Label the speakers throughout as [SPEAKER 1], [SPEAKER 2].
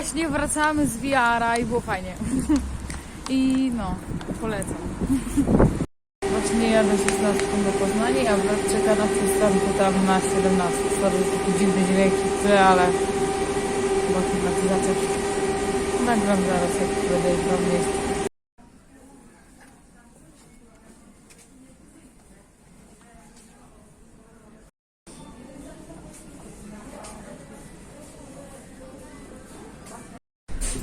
[SPEAKER 1] korzystałam z VR-a i było fajnie. I no, polecam. Właśnie jadę 16 do Poznania, a brat czeka na przystanku tam na 17. Sorry, że taki dziwny dźwięk i tyle, ale chyba klimatyzacja. Nagram zaraz, jak będę już w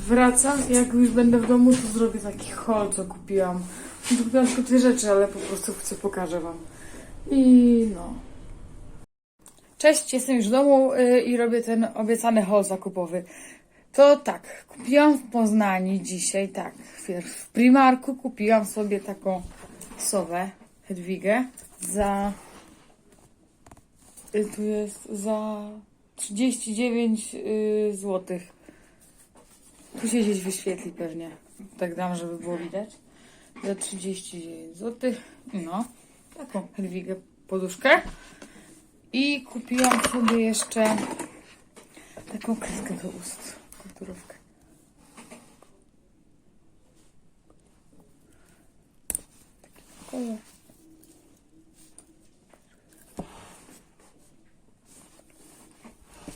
[SPEAKER 1] Wracam jak już będę w domu, to zrobię taki haul, co kupiłam. Kupiłam tylko dwie rzeczy, ale po prostu chcę pokażę wam. I no. Cześć, jestem już w domu y, i robię ten obiecany haul zakupowy. To tak, kupiłam w Poznaniu dzisiaj, tak, w Primarku kupiłam sobie taką sowę, Hedwigę, za... y, Tu jest za 39 y, złotych. Tu się gdzieś wyświetli pewnie. Tak dam, żeby było widać. Za 39 zł. No, taką Hedwigę poduszkę. I kupiłam sobie jeszcze taką kreskę do ust. Kulturówkę.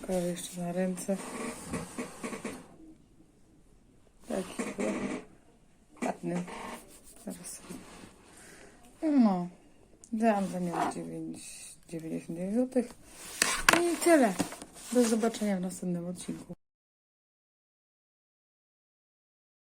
[SPEAKER 1] Taki jeszcze na ręce. Taki chyba. Ładny. Zaraz. No. Dałam za nią 9, 99 zł. I tyle. Do zobaczenia w następnym odcinku.